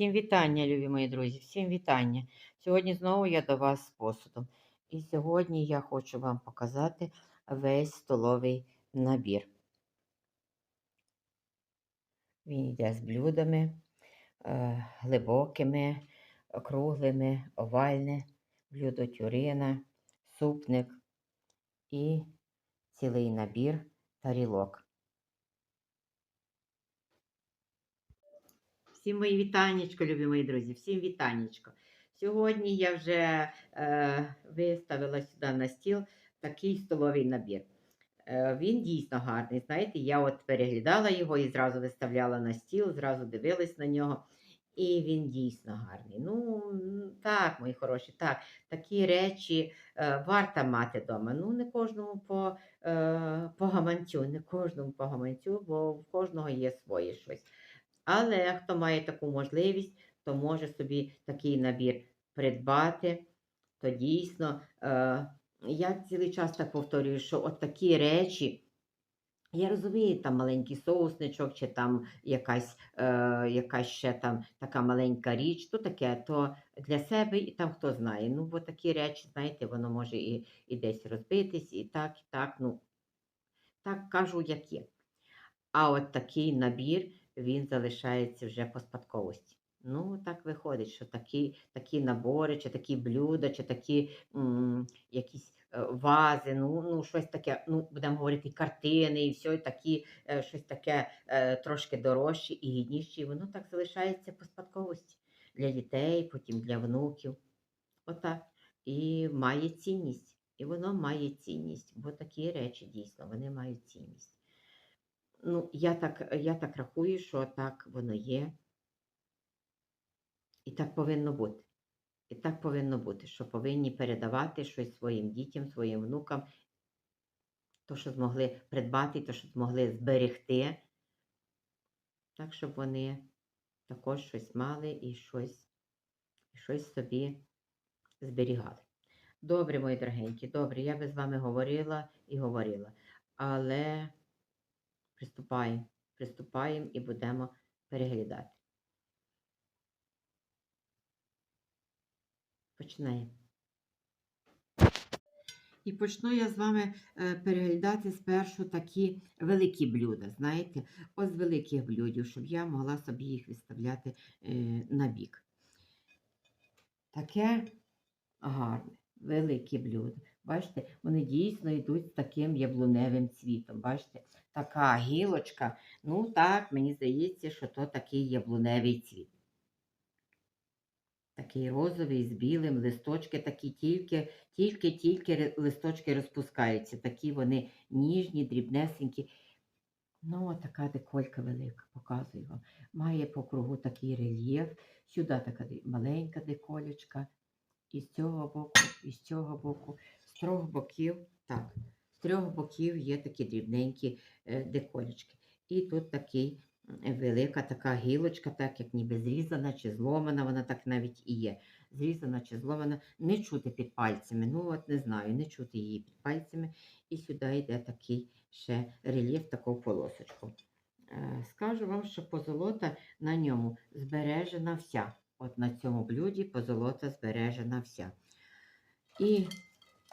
Всім вітання, любі мої друзі, всім вітання. Сьогодні знову я до вас з посудом. І сьогодні я хочу вам показати весь столовий набір. Він йде з блюдами е, глибокими, круглими, овальне, блюдо тюрина, супник і цілий набір тарілок. Всім мої вітаннячко, любі мої друзі, всім вітаннячко. Сьогодні я вже е, виставила сюди на стіл такий столовий набір. Е, він дійсно гарний. Знаєте, я от переглядала його і зразу виставляла на стіл, зразу дивилась на нього. І він дійсно гарний. Ну, так, мої хороші, так, такі речі е, варто мати вдома. Ну, не кожному по, е, по гаманцю, не кожному по гаманцю, бо в кожного є своє щось. Але хто має таку можливість, то може собі такий набір придбати. То дійсно, е, я цілий час так повторюю, що от такі речі, я розумію, там маленький соусничок, чи там якась, е, якась ще там така маленька річ, то таке, то для себе і там хто знає. Ну, бо такі речі, знаєте, воно може і, і десь розбитись, і так, і так. Ну, так кажу, як є. А от такий набір він залишається вже по спадковості. Ну, так виходить, що такі, такі набори, чи такі блюда, чи такі м, якісь е, вази, ну, ну, щось таке, ну, будемо говорити, картини, і все, і такі, е, щось таке е, трошки дорожче і гідніше, і воно так залишається по спадковості для дітей, потім для внуків. Отак. І має цінність. І воно має цінність, бо такі речі дійсно вони мають цінність. Ну, я так, я так рахую, що так воно є. І так повинно бути. І так повинно бути, що повинні передавати щось своїм дітям, своїм внукам, то, що змогли придбати, то, що змогли зберегти, так, щоб вони також щось мали і щось, і щось собі зберігали. Добре, мої дорогенькі, добре, я би з вами говорила і говорила. Але приступаємо, приступаємо і будемо переглядати. Починаємо. І почну я з вами е, переглядати спершу такі великі блюда, знаєте, ось великих блюдів, щоб я могла собі їх виставляти е, на бік. Таке гарне, велике блюдо. Бачите, вони дійсно йдуть таким яблуневим цвітом. Бачите, така гілочка. Ну так, мені здається, що то такий яблуневий цвіт. Такий розовий з білим, листочки такі тільки, тільки, тільки листочки розпускаються. Такі вони ніжні, дрібнесенькі. Ну, така деколька велика, показую вам. Має по кругу такий рельєф. Сюди така маленька деколечка. І з цього боку, і з цього боку. З трьох боків, так, з трьох боків є такі дрібненькі е, деколечки. І тут такий велика така гілочка, так як ніби зрізана чи зломана, вона так навіть і є. Зрізана чи зломана, не чути під пальцями. Ну, от не знаю, не чути її під пальцями. І сюди йде такий ще рельєф, таку полосочку. Е, Скажу вам, що позолота на ньому збережена вся. От на цьому блюді позолота збережена вся. І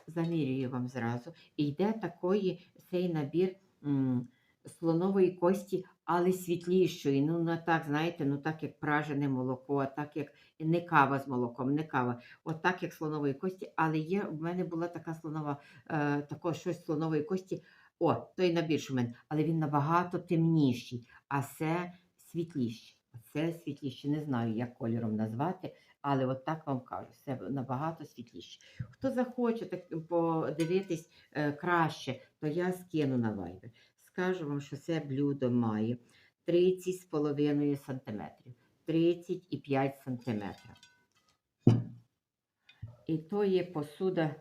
замірюю вам зразу. Йде такої цей набір м, слонової кості, але світлішої. Ну, не так, знаєте, ну так як пражене молоко, так як не кава з молоком, не кава. От так як слонової кості, але є, в мене була така слонова, е, тако щось слонової кості. О, той набір в мене, але він набагато темніший, а це світліший. Це світліше, не знаю, як кольором назвати, але от так вам кажу, це набагато світліше. Хто захоче так подивитись е, краще, то я скину на Viber. Скажу вам, що це блюдо має 30,5 см, 35 см. І то є посуда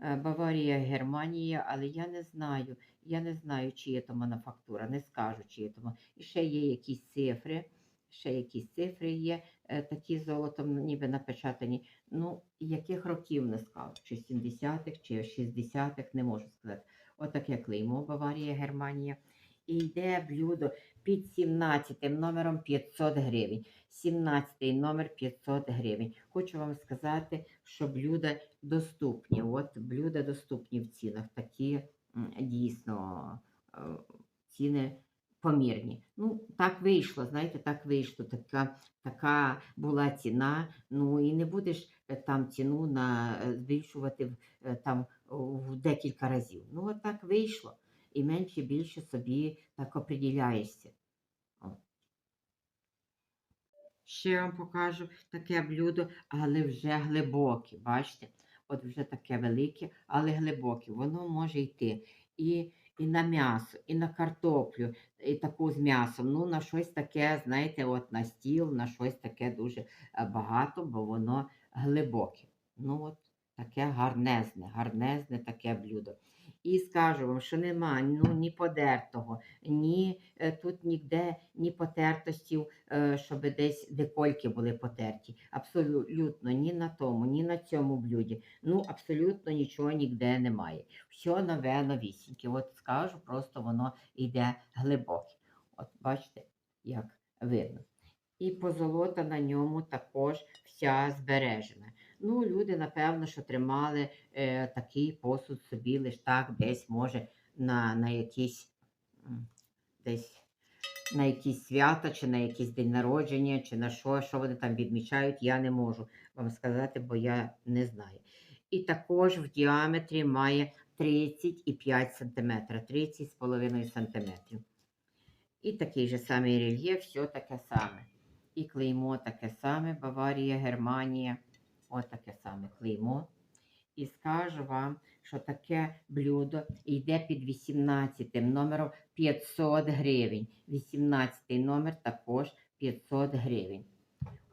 е, Баварія, Германія, але я не знаю, я не знаю, чи є то мануфактура, не скажу, чи є то. І ще є якісь цифри, ще якісь цифри є, е, такі золотом ніби напечатані. Ну, яких років не скажу, чи 70-х, чи 60-х, не можу сказати. Отаке клеймо Баварія, Германія. І йде блюдо під 17 номером 500 гривень. 17 номер 500 гривень. Хочу вам сказати, що блюда доступні. От блюда доступні в цінах. Такі дійсно е, ціни помірні. Ну, так вийшло, знаєте, так вийшло. Така, така була ціна. Ну і не будеш е, там ціну на, е, збільшувати е, там в декілька разів. Ну, от так вийшло. І менше більше собі так оприділяєшся. Ще вам покажу таке блюдо, але вже глибоке. Бачите? От вже таке велике, але глибоке. Воно може йти і, і на м'ясо, і на картоплю, і таку з м'ясом. Ну, на щось таке, знаєте, от на стіл, на щось таке дуже е, багато, бо воно глибоке. Ну, от таке гарнезне, гарнезне таке блюдо. І скажу вам, що нема ну, ні подертого, ні е, тут ніде ні потертостів, е, щоб десь декольки були потерті. Абсолютно ні на тому, ні на цьому блюді. Ну, абсолютно нічого ніде немає. Все нове, новісіньке. От скажу, просто воно йде глибоке. От бачите, як видно. І позолота на ньому також вся збережена. Ну, люди, напевно, що тримали е, такий посуд собі лиш так, десь може на, на якісь десь на якісь свята, чи на якийсь день народження, чи на що, що вони там відмічають, я не можу вам сказати, бо я не знаю. І також в діаметрі має 35 см, 30,5 см. І такий же самий рельєф, все таке саме. І клеймо таке саме, Баварія, Германія. От таке саме клеймо. І скажу вам, що таке блюдо йде під 18 номером 500 гривень. 18 номер також 500 гривень.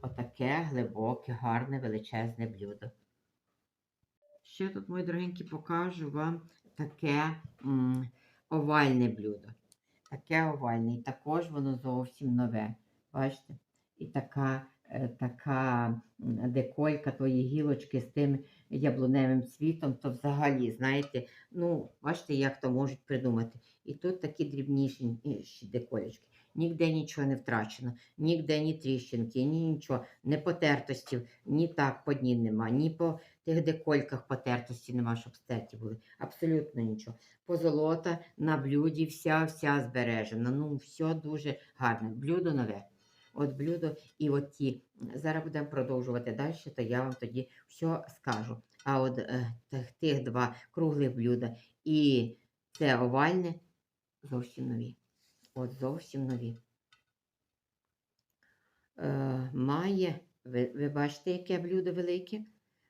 Отаке глибоке, гарне, величезне блюдо. Ще тут, мої дорогенькі, покажу вам таке овальне блюдо. Таке овальне. І також воно зовсім нове. Бачите? І така, така деколька тої гілочки з тим яблуневим цвітом, то взагалі, знаєте, ну, бачите, як то можуть придумати. І тут такі дрібніші деколечки. Ніде нічого не втрачено, ніде ні тріщинки, ні нічого, ні потертостів, ні так по дні нема, ні по тих декольках потертості нема, щоб стерті були. Абсолютно нічого. Позолота на блюді вся вся збережена. Ну, все дуже гарне. Блюдо нове. От блюдо і от ті. Зараз будемо продовжувати далі, то я вам тоді все скажу. А от е, тих, тих два круглих блюда і це овальне зовсім нові. От зовсім нові. Е, має, ви, ви бачите, яке блюдо велике?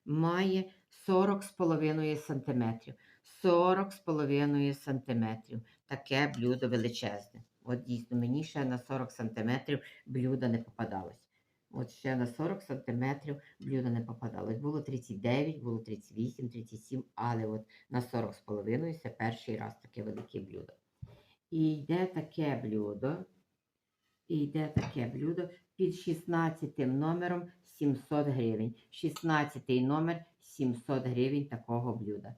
Має 40,5 см. 40,5 см. Таке блюдо величезне. От дійсно, мені ще на 40 см блюдо не попадалось. От ще на 40 см блюдо не попадалось. Було 39, було 38, 37, але от на 40,5 це перший раз таке велике блюдо. І йде таке блюдо. І йде таке блюдо під 16 номером 700 гривень. 16 номер 700 гривень такого блюда.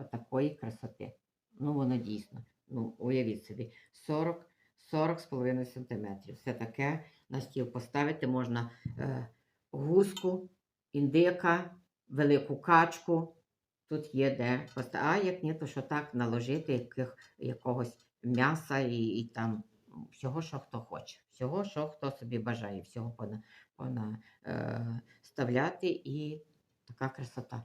Отакої красоти. Ну, воно дійсно. Ну, уявіть собі, 40 40,5 см. Все таке на стіл поставити можна е, гуску, індика, велику качку. Тут є де поставити. А як ні, то що так наложити яких, якогось м'яса і, і там всього, що хто хоче. Всього, що хто собі бажає, всього пона, пона, е, і така красота.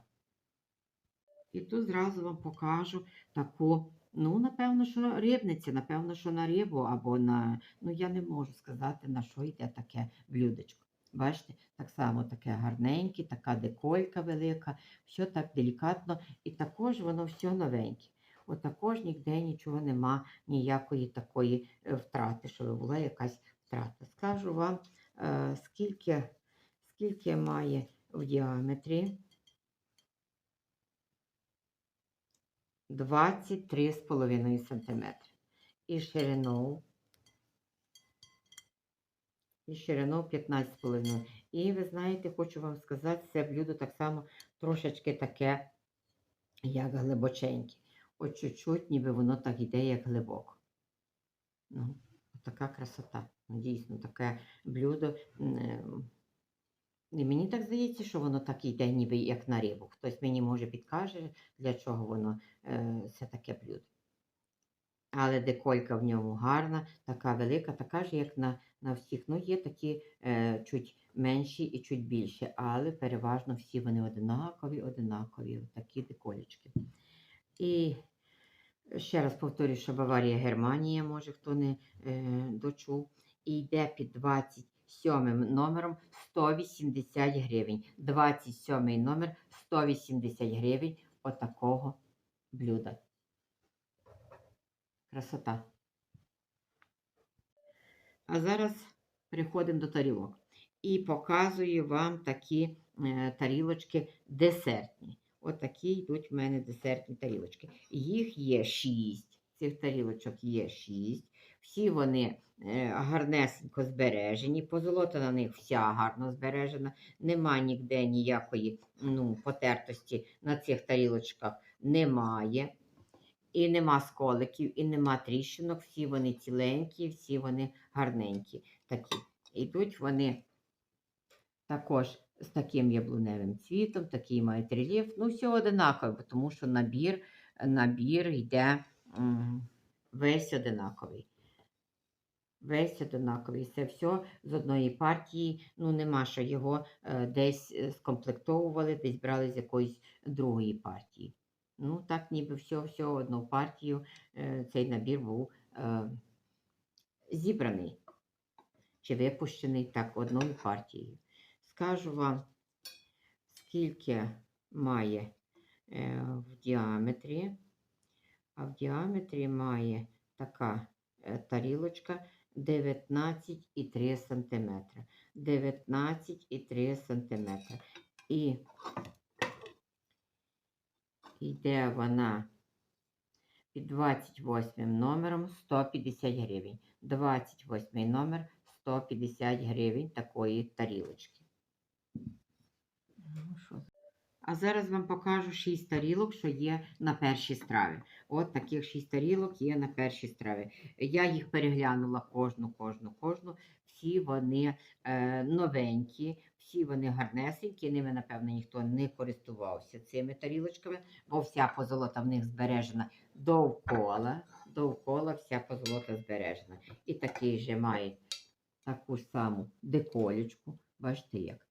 І тут зразу вам покажу таку, ну, напевно, що рибниця, напевно, що на рибу або на, ну, я не можу сказати, на що йде таке блюдечко. Бачите, так само таке гарненьке, така деколька велика, все так делікатно, і також воно все новеньке. От також ніде нічого нема, ніякої такої е, втрати, щоб була якась втрата. Скажу вам, е, скільки, скільки має в діаметрі. 23,5 см. І ширину. І ширину 15,5. І ви знаєте, хочу вам сказати, це блюдо так само трошечки таке, як глибоченьке. От чуть-чуть, ніби воно так іде, як глибоко. Ну, така красота. Ну, Дійсно, таке блюдо. Е, мені так здається, що воно так йде, ніби як на рибу. Хтось мені може підкаже, для чого воно е, це таке блюдо. Але деколька в ньому гарна, така велика, така ж, як на, на всіх. Ну, є такі е, чуть менші і чуть більші, але переважно всі вони одинакові, одинакові, такі деколечки. І ще раз повторюю, що Баварія Германія, може хто не е, дочув, і йде під 27 номером 180 гривень. 27 номер 180 гривень отакого блюда. Красота. А зараз переходимо до тарілок. І показую вам такі е, тарілочки десертні. Отакі йдуть в мене десертні тарілочки. Їх є шість. Цих тарілочок є шість. Всі вони е, гарнесенько збережені. Позолота на них вся гарно збережена. Нема ніде ніякої ну, потертості на цих тарілочках немає. І нема сколиків, і нема тріщинок. Всі вони ціленькі, всі вони гарненькі. Такі. Йдуть вони також з таким яблуневим цвітом, такий мають рельєф. Ну, все одинаково, тому що набір, набір йде весь одинаковий. Весь одинаковий. Це все з одної партії. Ну, нема що його е, десь е, скомплектовували, десь брали з якоїсь другої партії. Ну, так, ніби все, все одну партію е, цей набір був е, зібраний чи випущений так одною партією. Скажу вам, скільки має е, в діаметрі, а в діаметрі має така е, тарілочка 19,3 см. 19,3 см. І йде вона під 28 номером 150 гривень. 28 номер 150 гривень такої тарілочки. Ну, А зараз вам покажу 6 тарілок, що є на першій страві. От таких 6 тарілок є на першій страві. Я їх переглянула кожну, кожну, кожну. Всі вони е, новенькі, всі вони гарнесенькі. Ними, напевно, ніхто не користувався цими тарілочками, бо вся позолота в них збережена довкола. Довкола вся позолота збережена. І такий же має таку ж саму деколечку. Бачите як?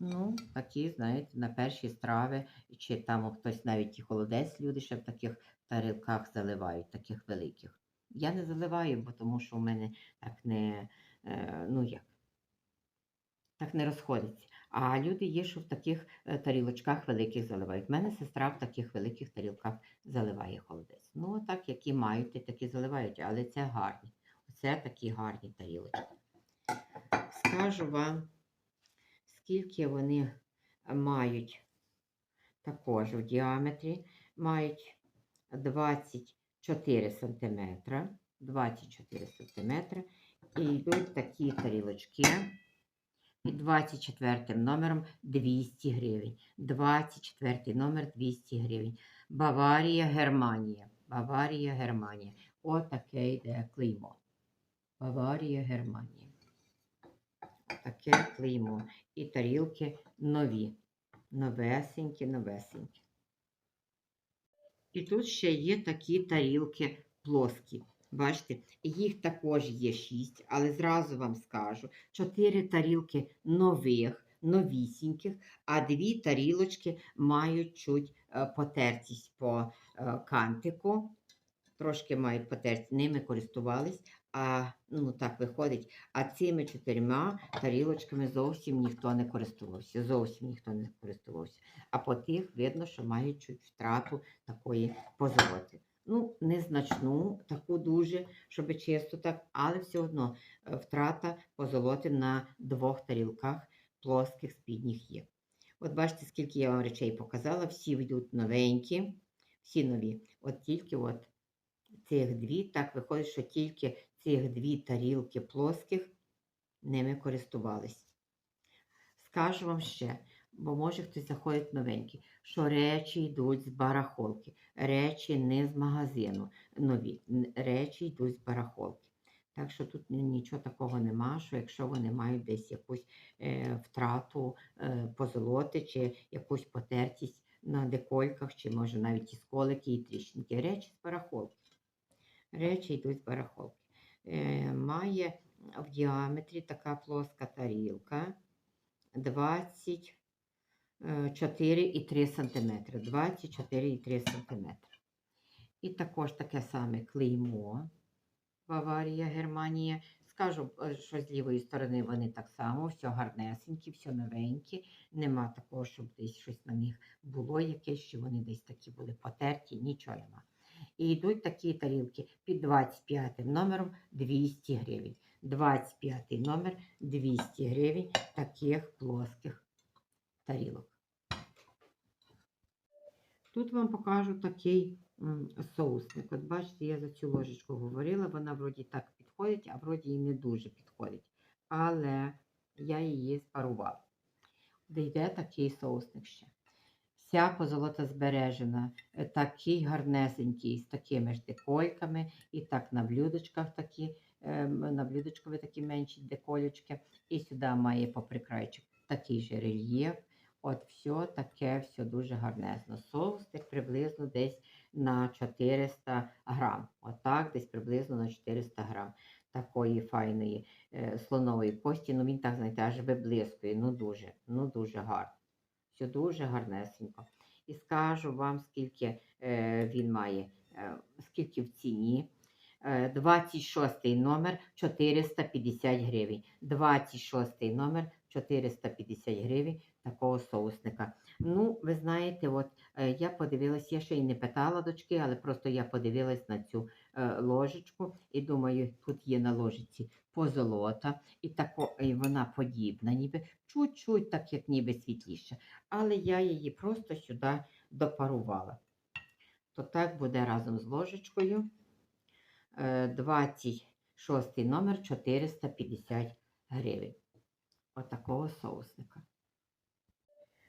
Ну, такі, знаєте, на перші страви, чи там хтось навіть і холодець люди ще в таких тарілках заливають, таких великих. Я не заливаю, бо тому що в мене так не, е, ну як, так не розходиться. А люди є, що в таких е, тарілочках великих заливають. У мене сестра в таких великих тарілках заливає холодець. Ну, так, які мають, такі заливають, але це гарні. Оце такі гарні тарілочки. Скажу вам, скільки вони мають також у діаметрі, мають 24 см, 24 см, і йдуть такі тарілочки під 24 номером 200 гривень. 24 номер 200 гривень. Баварія, Германія. Баварія, Германія. Отаке йде клеймо. Баварія, Германія. Таке клеймо. І тарілки нові. Новесенькі, новесенькі. І тут ще є такі тарілки плоскі. Бачите, їх також є 6, але зразу вам скажу: 4 тарілки нових, новісіньких, а дві тарілочки мають чуть е, потертість по е, кантику. Трошки мають потертість, ними користувались, а ну так виходить. А цими чотирма тарілочками зовсім ніхто не користувався. Зовсім ніхто не користувався. А по тих видно, що мають чуть втрату такої позолоти. Ну, незначну, таку дуже, щоб чисто так, але все одно е, втрата позолоти на двох тарілках плоских спідніх є. От бачите, скільки я вам речей показала, всі йдуть новенькі, всі нові. От тільки от цих дві, так виходить, що тільки цих дві тарілки плоских ними користувались. Скажу вам ще, бо може хтось заходить новенький, що речі йдуть з барахолки, речі не з магазину нові, речі йдуть з барахолки. Так що тут нічого такого нема, що якщо вони мають десь якусь е, втрату е, позолоти чи якусь потертість на декольках, чи може навіть і сколики, і тріщинки. Речі з барахолки. Речі йдуть з барахолки. Е, має в діаметрі така плоска тарілка 24,3 см. 24,3 см. І також таке саме клеймо. Баварія, Германія. Скажу, е, що з лівої сторони вони так само, все гарнесенькі, все новенькі. Нема такого, щоб десь щось на них було якесь, що вони десь такі були потерті, нічого нема. І йдуть такі тарілки під 25 номером 200 гривень. 25 номер 200 гривень таких плоских тарілок. Тут вам покажу такий соусник. От бачите, я за цю ложечку говорила, вона вроді так підходить, а вроді і не дуже підходить. Але я її спарувала. Де йде такий соусник ще. Вся позолота збережена, е, такий гарнесенький, з такими ж декольками, і так на блюдочках такі, ем, на блюдочкові такі менші деколечки. І сюди має по прикрайчик такий же рельєф. От все таке, все дуже гарнезно. Соусник приблизно десь на 400 грам. Отак, десь приблизно на 400 грам. Такої файної е, слонової кості. Ну він так, знаєте, аж виблискує. Ну дуже, ну дуже гарно. Все дуже гарнесенько. І скажу вам, скільки е, він має, е, скільки в ціні. Е, 26 номер 450 гривень. 26 номер 450 гривень такого соусника. Ну, ви знаєте, от е, я подивилась, я ще й не питала дочки, але просто я подивилась на цю е, ложечку і думаю, тут є на ложечці позолота, і, тако, і вона подібна, ніби чуть-чуть, так як ніби світліша. Але я її просто сюди допарувала. То так буде разом з ложечкою. Е, 26 номер 450 гривень. Отакого соусника.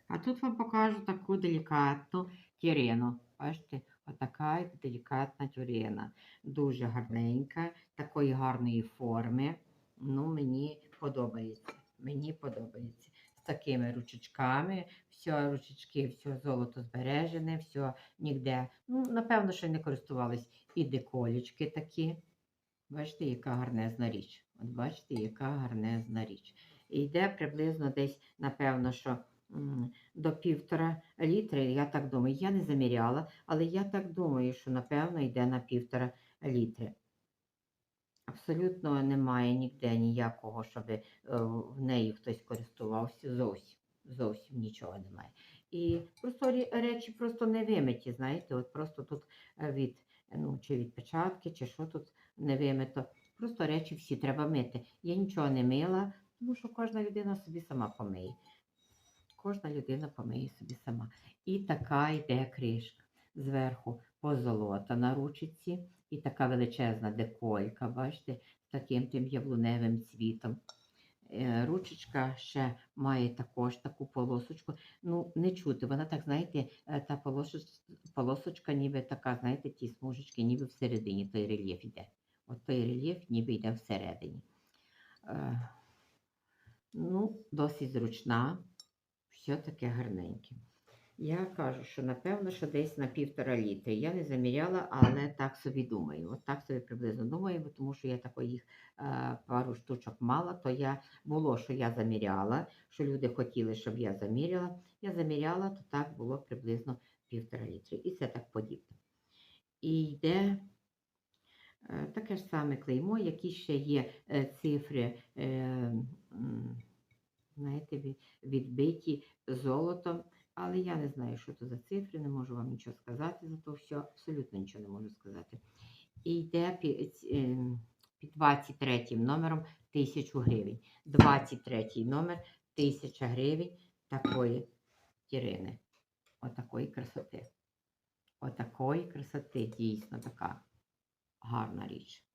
А тут вам покажу таку делікатну тірену. Бачите, отака делікатна тюрена. Дуже гарненька, такої гарної форми. Ну, мені подобається. Мені подобається. З такими ручечками, все ручечки, все золото збережене, все ніде. Ну, напевно, що не користувались і деколічки такі. Бачите, яка гарнезна річ. От бачите, яка гарнезна річ. І йде приблизно десь, напевно, що до півтора літри, я так думаю. Я не заміряла, але я так думаю, що напевно йде на півтора літри. Абсолютно немає ніде ніякого, щоб е, в неї хтось користувався. Зовсім. Зовсім нічого немає. І просто речі просто не вимиті, знаєте, от просто тут е, від, ну, чи від печатки, чи що тут не вимито. Просто речі всі треба мити. Я нічого не мила, тому що кожна людина собі сама помиє. Кожна людина помиє собі сама. І така йде кришка. Зверху позолота на ручці, і така величезна деколька, бачите, з таким тим яблуневим цвітом. Е, Ручечка ще має також таку полосочку. Ну, не чути, вона так, знаєте, е, та полосоч- полосочка ніби така, знаєте, ті смужечки, ніби всередині той рельєф йде. От той рельєф ніби йде всередині. Е, Ну, досить зручна, все таке гарненьке. Я кажу, що напевно, що десь на півтора літри. Я не заміряла, але так собі думаю. От так собі приблизно думаю, тому що я таких е, пару штучок мала, то я було, що я заміряла, що люди хотіли, щоб я заміряла. Я заміряла, то так було приблизно півтора літри. І це так подібне. І йде е, таке ж саме клеймо, які ще є е, цифри, е, знаєте, відбиті золотом. Але я не знаю, що це за цифри, не можу вам нічого сказати за то все, абсолютно нічого не можу сказати. І йде під, під 23 номером 1000 гривень. 23 номер 1000 гривень такої тірини. Отакої красоти. Отакої красоти, дійсно така гарна річ.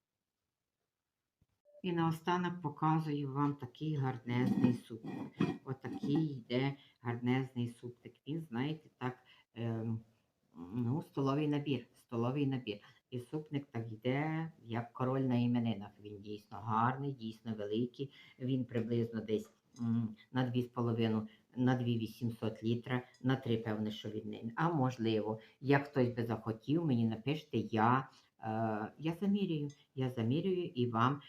І наостанок показую вам такий гарнезний супник. Отакий йде гарнезний супник. Він, знаєте, так, ем, ну, столовий набір. Столовий набір. І супник так йде, як король на іменинах. Він дійсно. гарний, дійсно великий, він приблизно десь на 2,5, на 2,800 літра, на 3, певне, що від ним. А можливо, як хтось би захотів, мені напишете, я, е, я замірюю, я замірюю і вам,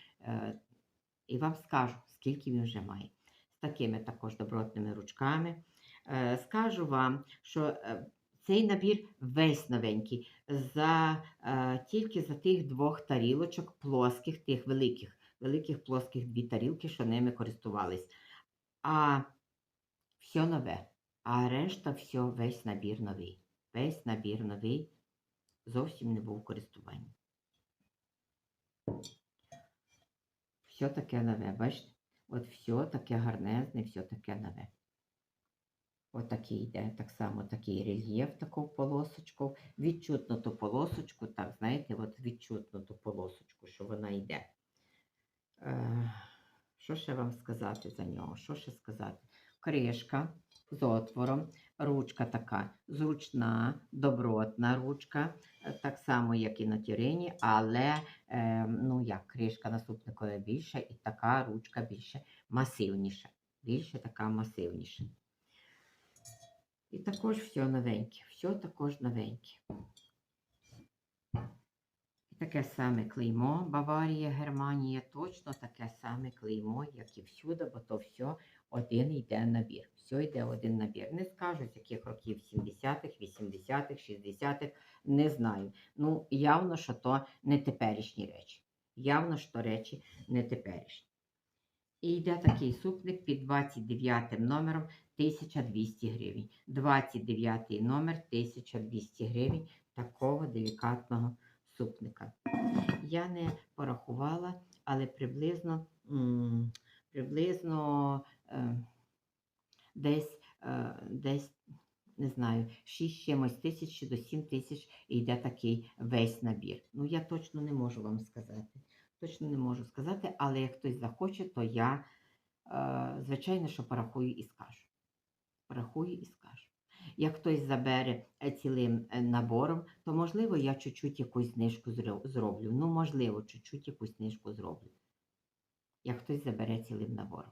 і вам скажу, скільки він вже має. З такими також добротними ручками. Е, скажу вам, що цей набір весь новенький. За, тільки за тих двох тарілочок плоских, тих великих, великих плоских дві тарілки, що ними користувались. А все нове. А решта все, весь набір новий. Весь набір новий. Зовсім не був у користуванні. Все таке нове, бачите? От все таке гарнезне, все таке нове. Отакий йде, так само такий рельєф, таку полосочку. Відчутно ту полосочку, так, знаєте, от відчутно ту полосочку, що вона йде. Е, що ще вам сказати за нього? Що ще сказати? Кришка з отвором, ручка така зручна, добротна ручка, е, так само, як і на тірині, але е, ну як, кришка наступникова більша і така ручка більше масивніша. Більше така масивніша. І також все новеньке, все також новеньке. І таке саме клеймо Баварія, Германія, точно таке саме клеймо, як і всюди, бо то все один йде набір. Все йде один набір. Не скажу, з яких років 70-х, 80-х, 60-х, не знаю. Ну, явно, що то не теперішні речі. Явно, що речі не теперішні. І йде такий супник під 29 номером 1200 гривень. 29 номер 1200 гривень такого делікатного супника. Я не порахувала, але приблизно, приблизно десь, е, десь, не знаю, 6 чимось тисяч чи до 7 тисяч йде такий весь набір. Ну, я точно не можу вам сказати. Точно не можу сказати, але як хтось захоче, то я, е, звичайно, що порахую і скажу. Порахую і скажу. Як хтось забере е, цілим е, набором, то можливо я чуть-чуть якусь знижку зроблю. Ну, можливо, чуть-чуть якусь знижку зроблю. Як хтось забере цілим набором.